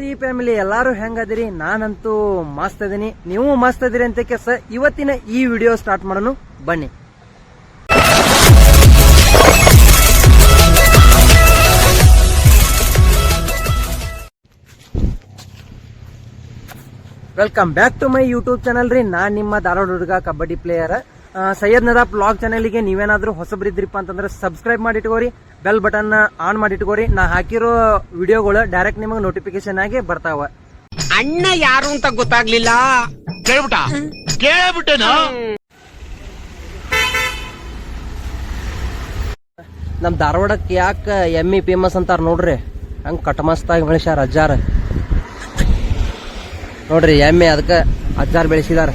ರೀ ಫ್ಯಾಮಿಲಿ, ಎಲ್ಲಾರು ಹೆಂಗದಿರಿ? ನಾನಂತೂ ಮಸ್ತ್ ಅದೀನಿ ನೀವು ಮಸ್ತ್ ಅದಿರಿ ಅಂತ ಕೆಸ ಇವತ್ತಿನ ಈ ವಿಡಿಯೋ ಸ್ಟಾರ್ಟ್ ಮಾಡೋಣ. ಬನ್ನಿ. Welcome back to my YouTube channel ರೀ. ನಾನ್ ನಿಮ್ಮ ಧಾರವಾಡ ಹುಡುಗ, ಕಬಡ್ಡಿ ಪ್ಲೇಯರ್ ಸೈಯದ್ ನದಾಪ್ ಬ್ಲಾಗ್ ಚಾನಲ್ಗೆ ನೀವೇನಾದ್ರೂ ಹೊಸಬ್ರಿದ್ರಿಪ್ಪ ಅಂತಂದ್ರೆ ಸಬ್ಸ್ಕ್ರೈಬ್ ಮಾಡಿ ಇಟ್ಕೋರಿ ಬೆಲ್ ಬಟನ್ ಆನ್ ಮಾಡಿ ಇಟ್ಕೋರಿ ನಾ ಹಾಕಿರೋ ವಿಡಿಯೋಗಳು ಡೈರೆಕ್ಟ್ ನಿಮಗೆ ನೋಟಿಫಿಕೇಶನ್ ಆಗಿ ಬರ್ತಾವ. ಅಣ್ಣ ಯಾರು ಅಂತ ಗೊತ್ತಾಗ್ಲಿಲ್ಲ? ಕೇಳ್ಬಿಟ್ಟ ಕೇಳ್ಬಿಟ್ಟೇನು ನಮ್ ಧಾರವಾಡಕ್ಕೆ ಯಾಕೆ ಎಮ್ಮಿ ಫೇಮಸ್ ಅಂತಾರ ನೋಡ್ರಿ. ಹಂಗ ಕಟಮಸ್ತಾಗಿ ಬೆಳೆಸ್ಯಾರ ಅಜ್ಜಾರ. ನೋಡ್ರಿ ಎಮ್ಮೆ ಅದಕ್ಕೆ ಅಜ್ಜಾರ್ ಬೆಳೆಸಿದಾರ.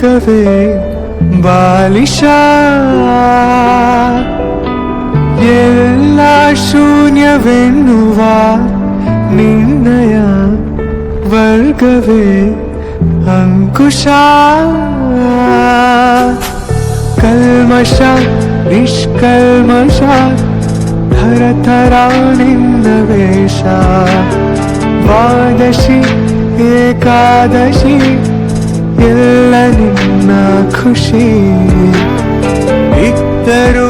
कवे बालिषा येल्लाशून्यवे निन्दया वर्गवे अङ्कुशा। कल्मषा निष्कल्मषा भरतरा निन्दवेशा द्वादशी एकादशी ಎಲ್ಲ ನಿನ್ನ ಖುಷಿ. ಇದ್ದರೂ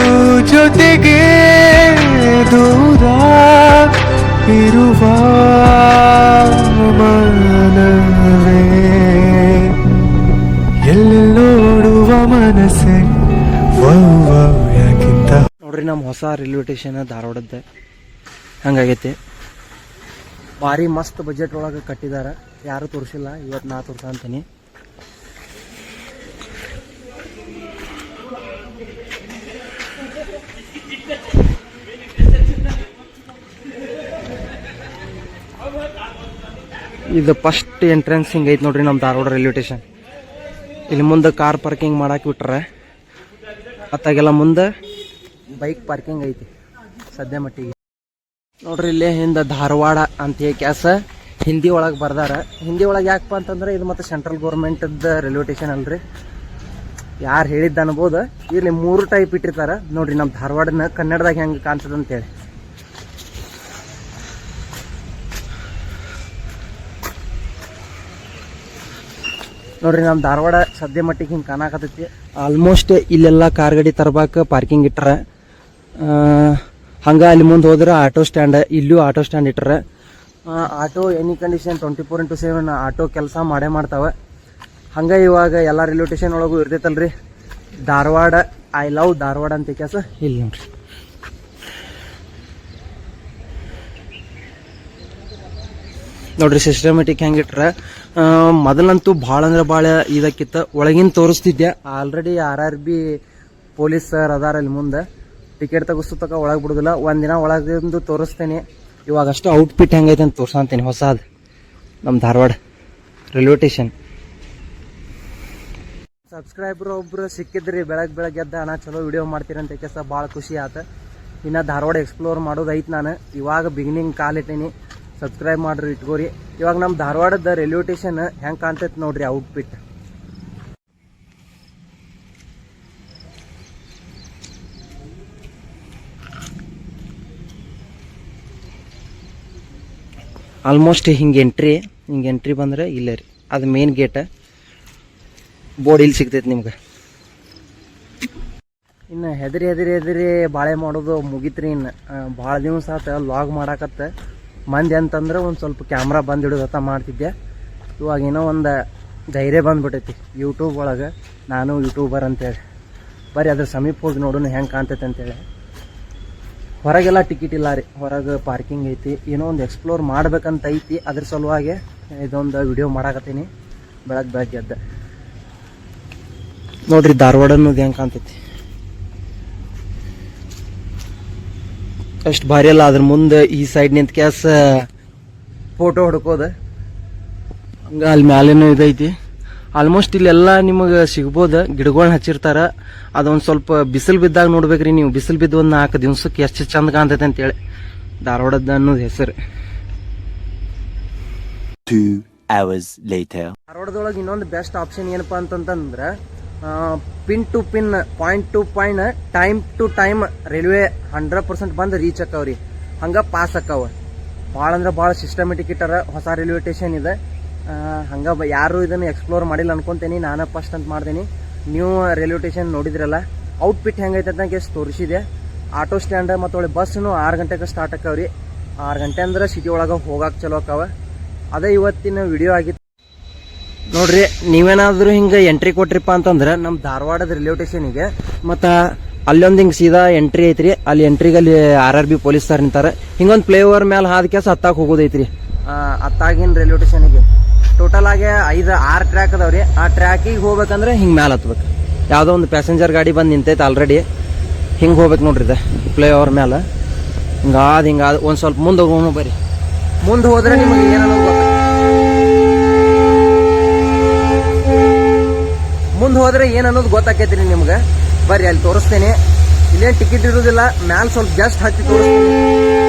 ಜೊತೆಗೆ ದೂರ ಇರುವ ಮನವೇ. ಎಲ್ಲಿ ನೋಡುವ ಮನಸ್ಸೆ ಯಾಕಿಂತ ನೋಡ್ರಿ ನಮ್ಮ ಹೊಸ ರೈಲ್ವೆ ಸ್ಟೇಷನ್ ಧಾರವಾಡದ ಹಂಗಾಗೈತಿ. ಭಾರಿ ಮಸ್ತ್ ಬಜೆಟ್ ಒಳಗೆ ಕಟ್ಟಿದಾರ. ಯಾರು ತೋರಿಸಿಲ್ಲ ಇವತ್ತು ನಾ ತೋರ್ಸಂತೀನಿ. ಇದು ಫಸ್ಟ್ ಎಂಟ್ರೆನ್ಸ್ ಹಿಂಗೆ ಐತೆ ನೋಡ್ರಿ ನಮ್ಮ ಧಾರವಾಡ ರೈಲ್ವೆ ಸ್ಟೇಷನ್ ಇಲ್ಲಿ ಮುಂದೆ ಕಾರ್ ಪಾರ್ಕಿಂಗ್ ಮಾಡಾಕ್ ಬಿಟ್ರೆ, ಅತ್ತಾಗೆಲ್ಲ ಮುಂದೆ ಬೈಕ್ ಪಾರ್ಕಿಂಗ್ ಐತಿ, ಸದ್ಯ ಮಟ್ಟಿಗೆ. ನೋಡ್ರಿ ಇಲ್ಲೇ ಹಿಂದೆ ಧಾರವಾಡ ಅಂತ ಕ್ಯಾಸ ಹಿಂದಿ ಒಳಗೆ ಬರ್ದಾರ. ಹಿಂದಿ ಒಳಗೆ ಯಾಕಪ್ಪ ಅಂತಂದ್ರೆ ಇದು ಮತ್ತೆ ಸೆಂಟ್ರಲ್ ಗೌರ್ಮೆಂಟದ ರೈಲ್ವೆ ಸ್ಟೇಷನ್ ಅಲ್ರಿ. ಯಾರು ಹೇಳಿದ್ದ ಅನ್ಬೋದು, ಇಲ್ಲಿ ಮೂರು ಟೈಪ್ ಇಟ್ಟಿರ್ತಾರೆ. ನೋಡ್ರಿ ನಮ್ಮ ಧಾರವಾಡನ ಕನ್ನಡದಾಗ ಹೆಂಗೆ ಕಾಣ್ತದ ಅಂತೇಳಿ. ನೋಡ್ರಿ ನಮ್ಮ ಧಾರವಾಡ ಸದ್ಯ ಮಟ್ಟಿಗೆ ಹಿಂಗೆ ಕಾಣಕತ್ತೈತಿ. ಆಲ್ಮೋಸ್ಟ್ ಇಲ್ಲೆಲ್ಲ ಕಾರ್ ಗಾಡಿ ತರ್ಬೇಕು ಪಾರ್ಕಿಂಗ್ ಇಟ್ಟರೆ ಹಂಗೆ ಅಲ್ಲಿ ಮುಂದೆ ಹೋದ್ರೆ ಆಟೋ ಸ್ಟ್ಯಾಂಡ್ ಇಲ್ಲೂ ಆಟೋ ಸ್ಟ್ಯಾಂಡ್ ಇಟ್ಟರೆ auto any condition twenty four into seven auto ಕೆಲಸ ಮಾಡೇ ಮಾಡ್ತಾವ. ಹಂಗೆ ಇವಾಗ ಎಲ್ಲ ರೈಲ್ವೆ ಸ್ಟೇಷನ್ ಒಳಗೂ ಇರ್ತೈತಲ್ರಿ. ಧಾರವಾಡ ಐ ಲವ್ ಧಾರವಾಡ ಅಂತ ಕೆಲಸ ಇಲ್ಲಿ ನೋಡ್ರಿ. ನೋಡ್ರಿ ಸಿಸ್ಟಮೆಟಿಕ್ ಹೆಂಗಿಟ್ರ ಮೊದಲಂತೂ ಭಾಳ ಅಂದ್ರೆ ಭಾಳ ಇದಕ್ಕಿತ್ತ ಒಳಗಿನ ತೋರಿಸ್ತಿದ್ದೆ. Already R R B police sir ಅದಾರ ಅಲ್ಲಿ ಮುಂದೆ. ಟಿಕೆಟ್ ತಗಸ್ತು ತಕ ಒಳಗೆ ಬಿಡುದಿಲ್ಲ. ಒಂದಿನ ಒಳಗಿಂದು ತೋರಿಸ್ತೇನೆ. ಇವಾಗ ಅಷ್ಟು ಔಟ್ಫಿಟ್ ಹೆಂಗೈತೆ ಅಂತ ತೋರ್ಸಂತೀನಿ ಹೊಸದು. ನಮ್ಮ ಧಾರವಾಡ ರೈಲ್ವೆ ಸ್ಟೇಷನ್ ಸಬ್ಸ್ಕ್ರೈಬರ್ ಒಬ್ರು ಸಿಕ್ಕಿದ್ರಿ ಬೆಳಗ್ಗೆ ಬೆಳಗ್ಗೆ ಎದ್ದ, ಅಣ್ಣ, ಚಲೋ ವಿಡಿಯೋ ಮಾಡ್ತೀರಂತ ಕೆಲಸ ಭಾಳ ಖುಷಿ ಆತ. ಇನ್ನು ಧಾರವಾಡ ಎಕ್ಸ್ಪ್ಲೋರ್ ಮಾಡೋದು ನಾನು. ಇವಾಗ ಬಿಗಿನಿಂಗ್ ಕಾಲಿಟ್ಟೀನಿ ಸಬ್ಸ್ಕ್ರೈಬ್ ಮಾಡ್ರಿ, ಇಟ್ಕೋರಿ. ಇವಾಗ ನಮ್ಮ ಧಾರವಾಡದ ರೈಲ್ವೆ ಸ್ಟೇಷನ್ ಹೆಂಗೆ ಕಾಣ್ತೈತೆ ನೋಡ್ರಿ ಔಟ್ಫಿಟ್ ಆಲ್ಮೋಸ್ಟ್ ಹಿಂಗೆ ಎಂಟ್ರಿ ಹಿಂಗೆ ಎಂಟ್ರಿ ಬಂದ್ರೆ ಇಲ್ಲೇ ರೀ. ಅದು ಮೇನ್ ಗೇಟ್ ಬೋರ್ಡ್ ಇಲ್ಲಿ ಸಿಗ್ತೈತೆ ನಿಮ್ಗೆ. ಇನ್ನು ಹೆದರಿ ಹೆದರಿ ಹೆದರಿ ಬಾಳೆ ಮಾಡೋದು ಮುಗಿತ್ರಿ ಇನ್ನು. ಭಾಳ ದಿವಸ ಆತ ಲಾಗ್ ಮಾಡಾಕತ್ತ. ಮಂದಿ ಅಂತಂದ್ರೆ ಒಂದು ಸ್ವಲ್ಪ ಕ್ಯಾಮ್ರಾ ಬಂದು ಹಿಡಿದತ್ತ ಮಾಡ್ತಿದ್ದೆ. ಇವಾಗ ಏನೋ ಒಂದು ಧೈರ್ಯ ಬಂದ್ಬಿಟ್ಟೈತಿ ಯೂಟ್ಯೂಬ್ ಒಳಗೆ. ನಾನು ಯೂಟ್ಯೂಬರ್ ಅಂತೇಳಿ. ಬರೀ ಅದ್ರ ಸಮೀಪ ಹೋಗಿ ನೋಡೋಣ ಹೆಂಗೆ ಕಾಣ್ತೈತೆ ಅಂತೇಳಿ. ಹೊರಗೆಲ್ಲ ಟಿಕೆಟ್ ಇಲ್ಲ ರೀ. ಹೊರಗೆ ಪಾರ್ಕಿಂಗ್ ಐತಿ. ಏನೋ ಒಂದು ಎಕ್ಸ್ಪ್ಲೋರ್ ಮಾಡ್ಬೇಕಂತ ಐತಿ. ಅದ್ರ ಸಲುವಾಗಿ ಇದೊಂದು ವಿಡಿಯೋ ಮಾಡಾಕತ್ತೀನಿ. ಬೆಳಗ್ಗೆ ಬೆಳಗ್ಗೆ ಎದ್ದ. ನೋಡ್ರಿ ಧಾರವಾಡ ಅನ್ನೋದು ಹೆಂಗೆ ಕಾಣ್ತೈತಿ. ಅಷ್ಟು ಭಾರಿ ಅಲ್ಲ. ಅದ್ರ ಮುಂದೆ ಈ ಸೈಡ್ ನಿಂತ ಕ್ಯಾಸ ಫೋಟೋ ಹೊಡ್ಕೋದ. ಹಂಗ ಅಲ್ಲಿ ಮ್ಯಾಲೇನು ಇದೈತಿ. ಆಲ್ಮೋಸ್ಟ್ ಇಲ್ಲೆಲ್ಲ ನಿಮಗೆ ಸಿಗ್ಬೋದು. ಗಿಡಗಳನ್ನ ಹಚ್ಚಿರ್ತಾರ. ಅದೊಂದು ಸ್ವಲ್ಪ ಬಿಸಿಲು ಬಿದ್ದಾಗ ನೋಡ್ಬೇಕ್ರಿ ನೀವು. ಬಿಸಿಲು ಬಿದ್ದು ಒಂದು ನಾಲ್ಕು ದಿವ್ಸಕ್ಕೆ ಎಷ್ಟು ಚಂದ ಕಾಣ್ತೈತೆ ಅಂತೇಳಿ. ಧಾರವಾಡದ ಅನ್ನೋದು ಹೆಸರು. ಧಾರವಾಡದೊಳಗೆ ಇನ್ನೊಂದು ಬೆಸ್ಟ್ ಆಪ್ಷನ್ ಏನಪ್ಪಾ ಅಂತಂತಂದ್ರೆ pin to pin point to point time to time railway hundred percent ಬಂದು ರೀಚ್ ಆಕಾವ್ರಿ ಹಂಗೆ ಪಾಸ್ ಆಕಾವ ಭಾಳ ಅಂದ್ರೆ ಭಾಳ ಸಿಸ್ಟಮೆಟಿಕ್ ಇಟ್ಟಾರ ಹೊಸ ರೈಲ್ವೆ ಸ್ಟೇಷನ್ ಇದೆ. ಹಂಗೆ ಯಾರು ಇದನ್ನ ಎಕ್ಸ್ಪ್ಲೋರ್ ಮಾಡಿಲ್ಲ ಅನ್ಕೊಂತೇನಿ. ನಾನು ಫಸ್ಟ್ ಅಂತ ಮಾಡ್ತೀನಿ ನೀವು ರೈಲ್ವೆ ಸ್ಟೇಷನ್ ನೋಡಿದ್ರಲ್ಲ ಔಟ್ಫಿಟ್ ಹೆಂಗೈತೆ ಅಂತ ಕೇಸ್ ತೋರಿಸಿದೆ. ಆಟೋ ಸ್ಟ್ಯಾಂಡ್ ಮತ್ತು ಒಳ್ಳೆ ಬಸ್ನು ಆರು ಗಂಟೆಗೆ ಸ್ಟಾರ್ಟ್ ಆಕಾವ್ರಿ ಆರು ಗಂಟೆ ಅಂದ್ರೆ ಸಿಟಿ ಒಳಗೆ ಹೋಗಕ್ಕೆ ಚಲೋ ಆಕಾವ ಅದೇ ಇವತ್ತಿನ ವಿಡಿಯೋ ಆಗಿತ್ತು. ನೋಡ್ರಿ, ನೀವೇನಾದ್ರೂ ಹಿಂಗೆ ಎಂಟ್ರಿ ಕೊಟ್ರಿಪ್ಪ ಅಂತಂದ್ರೆ ನಮ್ಮ ಧಾರವಾಡದ ರೈಲ್ವೆ ಸ್ಟೇಷನಿಗೆ ಮತ್ತು ಅಲ್ಲೊಂದು ಹಿಂಗೆ ಸೀದಾ ಎಂಟ್ರಿ ಐತ್ರಿ. ಅಲ್ಲಿ ಎಂಟ್ರಿಗೆ ಅಲ್ಲಿ R R B police sir ನಿಂತಾರೆ. ಹಿಂಗೊಂದು ಪ್ಲೇ ಓವರ್ ಮೇಲೆ ಹಾದ ಕೆಲಸ ಹತ್ತಾಕ್ ಹೋಗೋದೈತ್ರಿ. ಹತ್ತಾಗಿನ ರೈಲ್ವೆ ಸ್ಟೇಷನಿಗೆ ಟೋಟಲ್ ಆಗಿ ಐದು, ಆರು ಟ್ರ್ಯಾಕ್ ಅದಾವ್ರಿ. ಆ ಟ್ರ್ಯಾಕಿಗೆ ಹೋಗ್ಬೇಕಂದ್ರೆ ಹಿಂಗೆ ಮೇಲೆ ಹತ್ಬೇಕು. ಯಾವುದೋ ಒಂದು ಪ್ಯಾಸೆಂಜರ್ ಗಾಡಿ ಬಂದು ನಿಂತೈತೆ ಆಲ್ರೆಡಿ ಹಿಂಗೆ ಹೋಗ್ಬೇಕು ನೋಡ್ರಿ ಇದು ಪ್ಲೇ ಓವರ್ ಮೇಲೆ ಹಿಂಗಾದ ಹಿಂಗಾದ ಒಂದು ಸ್ವಲ್ಪ ಮುಂದೆ ಹೋಗೋಣ ಬರ್ರಿ. ಮುಂದೆ ಹೋದ್ರೆ ನಿಮಗೆ ಏನೋ ಮುಂದೆ ಹೋದ್ರೆ ಏನನ್ನೋದು ಅನ್ನೋದು ರೀ ನಿಮ್ಗೆ? ಬರ್ರಿ, ಅಲ್ಲಿ ತೋರಿಸ್ತೇನೆ. ಇಲ್ಲೇನು ಟಿಕೆಟ್ ಇರೋದಿಲ್ಲ, ಮ್ಯಾಲ್ ಸ್ವಲ್ಪ ಜಸ್ಟ್ ಹಾಕಿ ತೋರಿಸ್ತೀನಿ.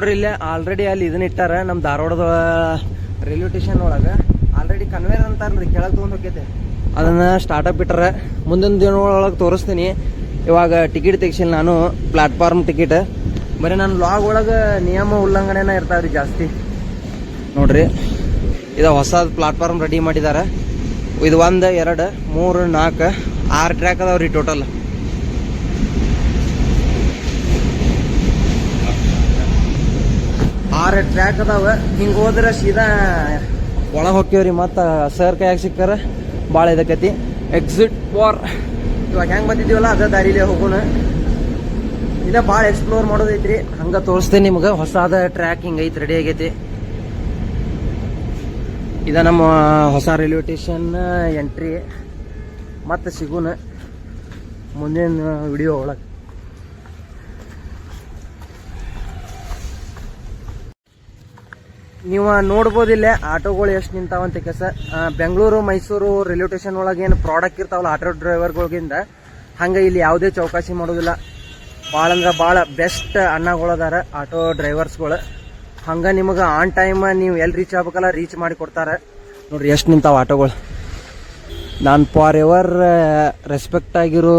ನೋಡ್ರಿ ಇಲ್ಲೇ ಆಲ್ರೆಡಿ ಅಲ್ಲಿ ಇದನ್ನ ಇಟ್ಟಾರ ನಮ್ಮ ಧಾರವಾಡದ ರೈಲ್ವೆ ಸ್ಟೇಷನ್ ಒಳಗೆ. ಆಲ್ರೆಡಿ ಕನ್ವೇರ್ ಅಂತಾರಲ್ರಿ, ಕೆಳಗೆ ತೊಗೊಂಡು ಹೋಗೈತೆ ಅದನ್ನ ಸ್ಟಾರ್ಟಪ್ ಇಟ್ಟಾರ. ಮುಂದಿನ ದಿನಗಳೊಳಗೆ ತೋರಿಸ್ತೀನಿ. ಇವಾಗ ಟಿಕೆಟ್ ತೆಗ್ಸಿಲ್ಲ ನಾನು ಪ್ಲಾಟ್ಫಾರ್ಮ್ ಟಿಕೆಟ್ ಬರೀ ನಾನು ಲಾಗ್ ಒಳಗೆ ನಿಯಮ ಉಲ್ಲಂಘನೆನ ಇರ್ತಾವ್ರಿ ಜಾಸ್ತಿ. ನೋಡ್ರಿ, ಇದು ಹೊಸ ಪ್ಲಾಟ್ಫಾರ್ಮ್ ರೆಡಿ ಮಾಡಿದ್ದಾರೆ ಇದು ಒಂದು, ಎರಡು, ಮೂರು ನಾಲ್ಕು ಆರು ಟ್ರ್ಯಾಕ್ ಅದಾವ್ರಿ ಟೋಟಲ್ ಆರು ಟ್ರ್ಯಾಕ್ ಅದಾವ. ಹಿಂಗೆ ಹೋದ್ರೆ ಸೀದಾ ಒಳಗೆ ಹೋಗ್ತೀವ್ರಿ ಮತ್ತು ಸರ್ ಕೈಯಾಗ ಸಿಕ್ಕಾರ. ಭಾಳ ಇದಕ್ಕತಿ ಎಕ್ಸಿಟ್ ಫಾರ್ ಇವಾಗ ಹೆಂಗೆ ಬಂದಿದ್ದೀವಲ್ಲ, ಅದೇ ದಾರಿಲೇ ಹೋಗೋಣ. ಇದ ಭಾಳ ಎಕ್ಸ್ಪ್ಲೋರ್ ಮಾಡೋದೈತ್ರಿ. ಹಂಗೆ ತೋರಿಸ್ತೇನೆ ನಿಮ್ಗೆ. ಹೊಸಾದ ಟ್ರ್ಯಾಕ್ ಹಿಂಗೆ ಐತಿ ರೆಡಿ ಆಗೈತಿ. ಇದ ನಮ್ಮ ಹೊಸ ರೈಲ್ವೆ ಸ್ಟೇಷನ್ ಎಂಟ್ರಿ ಮತ್ತೆ ಸಿಗೋಣ. ಮುಂದಿನ ವಿಡಿಯೋ ಒಳಗೆ. ನೀವು ನೋಡ್ಬೋದಿಲ್ಲ ಆಟೋಗಳು ಎಷ್ಟು ನಿಂತಾವಂತ ಕೆಸ ಬೆಂಗಳೂರು, ಮೈಸೂರು ರೈಲ್ವೆ ಸ್ಟೇಷನ್ ಒಳಗೆ ಏನು ಪ್ರಾಡಕ್ಟ್ ಇರ್ತಾವಲ್ಲ ಆಟೋ ಡ್ರೈವರ್ಗಳಿಂದ ಹಂಗೆ ಇಲ್ಲಿ ಯಾವುದೇ ಚೌಕಾಸಿ ಮಾಡೋದಿಲ್ಲ. ಭಾಳ ಅಂದ್ರೆ ಭಾಳ ಬೆಸ್ಟ್ ಅಣ್ಣಗಳದಾರ ಆಟೋ ಡ್ರೈವರ್ಸ್ಗಳು ಹಂಗೆ ನಿಮಗೆ ಆನ್ ಟೈಮ್ ನೀವು ಎಲ್ಲಿ ರೀಚ್ ಆಗ್ಬೇಕಲ್ಲ ರೀಚ್ ಮಾಡಿ ಕೊಡ್ತಾರೆ. ನೋಡ್ರಿ ಎಷ್ಟು ನಿಂತಾವ ಆಟೋಗಳು. ನಾನು ಫಾರ್ ಎವರ್ ರೆಸ್ಪೆಕ್ಟ್ ಆಗಿರೋ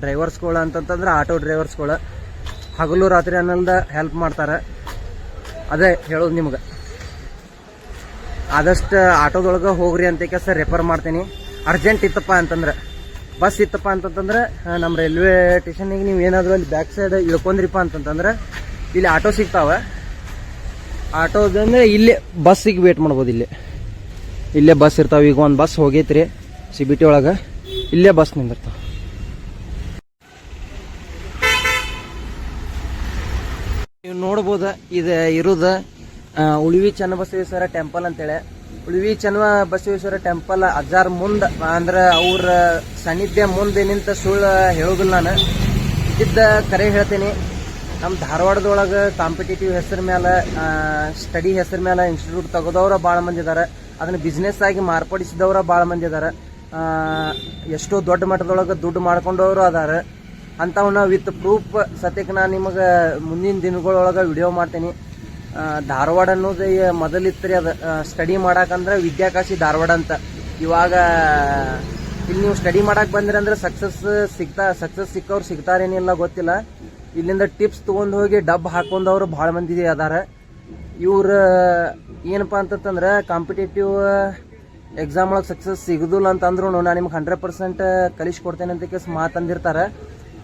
ಡ್ರೈವರ್ಸ್ಗಳು ಅಂತಂತಂದ್ರೆ ಆಟೋ ಡ್ರೈವರ್ಸ್ಗಳು ಹಗಲು ರಾತ್ರಿ ಅನ್ನಲ್ದ ಹೆಲ್ಪ್ ಮಾಡ್ತಾರೆ. ಅದೇ ಹೇಳೋದು ನಿಮ್ಗೆ. ಆದಷ್ಟು ಆಟೋದೊಳಗೆ ಹೋಗ್ರಿ ಅಂತ ಸರ್ ರೆಫರ್ ಮಾಡ್ತೀನಿ. ಅರ್ಜೆಂಟ್ ಇತ್ತಪ್ಪ ಅಂತಂದ್ರೆ. ಬಸ್ ಇತ್ತಪ್ಪ ಅಂತಂತಂದ್ರೆ ನಮ್ಮ ರೈಲ್ವೆ ಸ್ಟೇಷನಿಗೆ ನೀವು ಏನಾದರೂ ಅಲ್ಲಿ ಬ್ಯಾಕ್ ಸೈಡ್ ಇಳ್ಕೊಂಡ್ರಿಪ್ಪ ಅಂತಂತಂದ್ರೆ ಇಲ್ಲಿ ಆಟೋ ಸಿಗ್ತಾವೆ. ಆಟೋದಂದ್ರೆ ಇಲ್ಲೇ ಬಸ್ಸಿಗೆ ವೇಟ್ ಮಾಡ್ಬೋದು ಇಲ್ಲಿ. ಇಲ್ಲೇ ಬಸ್ ಇರ್ತಾವೆ. ಈಗ ಒಂದು ಬಸ್ ಹೋಗೈತ್ರಿ ಸಿ ಬಿ ಟಿ ಒಳಗೆ. ಇಲ್ಲೇ ಬಸ್ ನಿಂದಿರ್ತಾವೆ. ನೀವು ನೋಡ್ಬೋದ, ಇದು ಇರೋದು ಉಳಿವಿ ಚನ್ನಬಸವೇಶ್ವರ ಟೆಂಪಲ್ ಅಂತೇಳಿ. ಉಳಿವಿ ಚನ್ನ ಬಸವೇಶ್ವರ ಟೆಂಪಲ್ ಅಜಾರ್ ಮುಂದೆ, ಅಂದ್ರೆ ಅವ್ರ ಸಾನ್ನಿಧ್ಯ ಮುಂದೆ ನಿಂತ ಸುಳ್ಳು ಹೇಳುದಿಲ್ಲ ನಾನು. ಇದ್ದ ಕರೆ ಹೇಳ್ತೀನಿ. ನಮ್ಮ ಧಾರವಾಡದೊಳಗೆ ಕಾಂಪಿಟೇಟಿವ್ ಹೆಸರು ಮೇಲೆ ಸ್ಟಡಿ ಹೆಸರು ಮೇಲೆ ಇನ್ಸ್ಟಿಟ್ಯೂಟ್ ತೆಗೆದವ್ರ ಭಾಳ ಮಂದಿ ಇದ್ದಾರೆ ಅದನ್ನ ಬಿಸ್ನೆಸ್ ಆಗಿ ಮಾರ್ಪಡಿಸಿದವ್ರ ಭಾಳ ಮಂದಿ ಇದಾರೆ. ಎಷ್ಟೋ ದೊಡ್ಡ ಮಟ್ಟದೊಳಗೆ ದುಡ್ಡು ಮಾಡ್ಕೊಂಡವರು ಅದಾರ. ಅಂಥವನ್ನ ವಿತ್ ಪ್ರೂಫ್ ಸತ್ಯಕ್ಕೆ ನಾನು ನಿಮಗೆ ಮುಂದಿನ ದಿನಗಳೊಳಗೆ ವಿಡಿಯೋ ಮಾಡ್ತೀನಿ. ಧಾರವಾಡ ಅನ್ನೋದು ಮೊದಲಿತ್ತು ರೀ ಅದು ಸ್ಟಡಿ ಮಾಡಾಕಂದ್ರೆ ವಿದ್ಯಾಕಾಶಿ ಧಾರವಾಡ ಅಂತ. ಇವಾಗ, ಇಲ್ಲಿ ನೀವು ಸ್ಟಡಿ ಮಾಡಕ್ಕೆ ಬಂದ್ರಿ ಅಂದ್ರೆ ಸಕ್ಸಸ್ ಸಿಗ್ತಾ ಸಕ್ಸಸ್ ಸಿಕ್ಕವ್ರು ಸಿಗ್ತಾರೇನಿಲ್ಲ ಗೊತ್ತಿಲ್ಲ. ಇಲ್ಲಿಂದ ಟಿಪ್ಸ್ ತೊಗೊಂಡು ಹೋಗಿ ಡಬ್ ಹಾಕೊಂಡವ್ರು ಭಾಳ ಮಂದಿ ಅದಾರ. ಇವ್ರ, ಏನಪ್ಪ ಅಂತಂದ್ರೆ ಕಾಂಪಿಟೇಟಿವ್ ಎಕ್ಸಾಮ್ ಒಳಗೆ ಸಕ್ಸಸ್ ಸಿಗುದಿಲ್ಲ ಅಂತ ಅಂದ್ರು ನಾನು ನಿಮ್ಗೆ ಹಂಡ್ರೆಡ್ ಪರ್ಸೆಂಟ್ ಕಲಿಸ್ಕೊಡ್ತೇನೆ ಅಂತ ಕೇಸ್ ಮಾತಂದಿರ್ತಾರೆ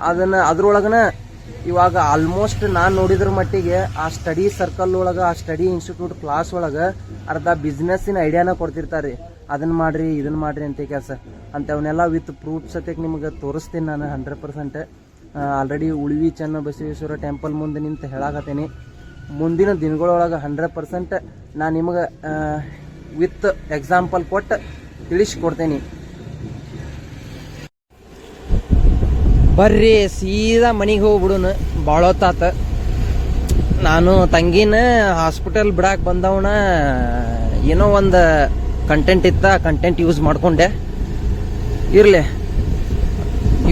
ಅದನ್ನ, ಅದ್ರೊಳಗನ ಇವಾಗ ಆಲ್ಮೋಸ್ಟ್ ನಾನು ನೋಡಿದ್ರ ಮಟ್ಟಿಗೆ ಆ ಸ್ಟಡಿ ಸರ್ಕಲ್ ಒಳಗ, ಆ ಸ್ಟಡಿ ಇನ್ಸ್ಟಿಟ್ಯೂಟ್ ಕ್ಲಾಸ್ ಒಳಗ ಅರ್ಧ ಬಿಸ್ನೆಸ್ಸಿನ ಐಡಿಯಾನ ಕೊಡ್ತಿರ್ತಾರೆ. ಅದನ್ನ ಮಾಡ್ರಿ ಇದನ್ನ ಮಾಡ್ರಿ ಅಂತ ಕೆಲಸ. ಅಂತವನ್ನೆಲ್ಲ ವಿತ್ ಪ್ರೂಫ್ ಸತ್ಯಕ್ಕೆ ನಿಮ್ಗೆ ತೋರಿಸ್ತೀನಿ ನಾನು ಹಂಡ್ರೆಡ್ ಪರ್ಸೆಂಟ್ ಆಲ್ರೆಡಿ ಉಳಿವಿ ಚೆನ್ನ ಬಸವೇಶ್ವರ ಟೆಂಪಲ್ ಮುಂದೆ ನಿಂತು ಹೇಳಾಕತ್ತೀನಿ. ಮುಂದಿನ ದಿನಗಳೊಳಗೆ ಹಂಡ್ರೆಡ್ ಪರ್ಸೆಂಟ್ ನಾನು ನಿಮಗೆ ವಿತ್ ಎಕ್ಸಾಂಪಲ್ ಕೊಟ್ಟು ತಿಳಿಸ್ಕೊಡ್ತೇನೆ. ಬರ್ರಿ, ಸೀದಾ ಮನೆಗೆ ಹೋಗ್ಬಿಡುನು. ಭಾಳೊತ್ತಾತ ನಾನು ತಂಗಿನ ಹಾಸ್ಪಿಟಲ್ ಬಿಡಾಕ್ ಬಂದವನ ಏನೋ ಒಂದು ಕಂಟೆಂಟ್ ಇತ್ತ ಕಂಟೆಂಟ್ ಯೂಸ್ ಮಾಡ್ಕೊಂಡೆ. ಇರ್ಲಿ.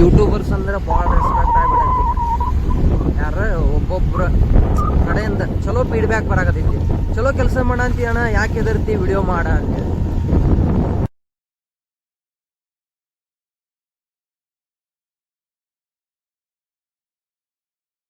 ಯೂಟ್ಯೂಬರ್ಸ್ ಅಂದ್ರೆ ಭಾಳ ರೆಸ್ಪೆಕ್ಟ್ ಆಗ್ಬಿಡೈತಿ ಯಾರ ಒಬ್ಬೊಬ್ರು ಕಡೆಯಿಂದ ಚಲೋ ಫೀಡ್ಬ್ಯಾಕ್ ಬರಾಕತ್ತಿ ಚಲೋ ಕೆಲಸ ಮಾಡ ಅಂತೀಯಣ್ಣ ಯಾಕೆ ಎದರ್ತಿ ವಿಡಿಯೋ ಮಾಡ ಅಂತ